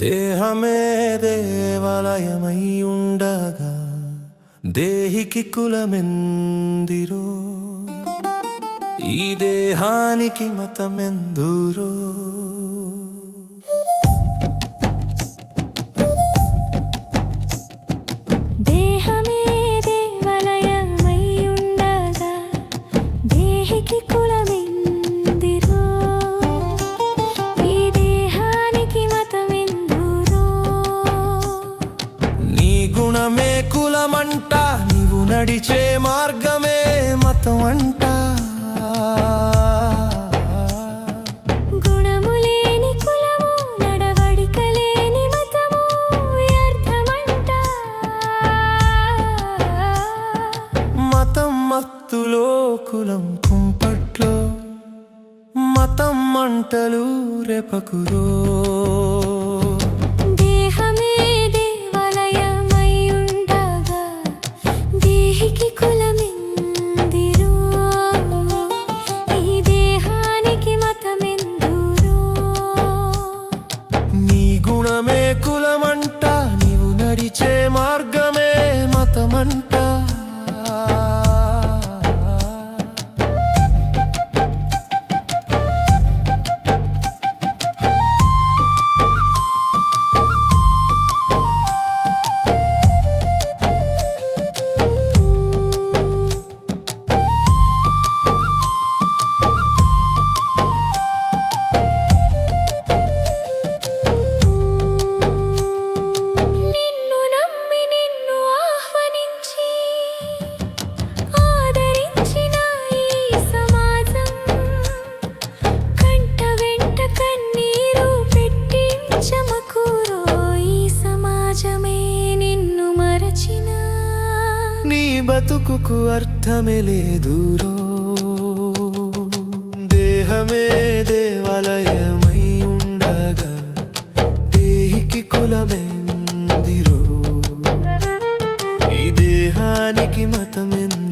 దేహమే దేవాలయమై ఉండగా దేహికి కులమెందిరో? ఈ దేహానికి మతమెందురో? కులమంట నీవు నడిచే మార్గమే మతం అంట మత్తులో కులం కుంపట్లో మతం మంటలు రేపకురో. బతుకుకు అర్థమే లేదు దేహమే దేవాలయమై ఉండగా దేహికి కులమెందిరో ఈ దేహానికి మతమెందిరో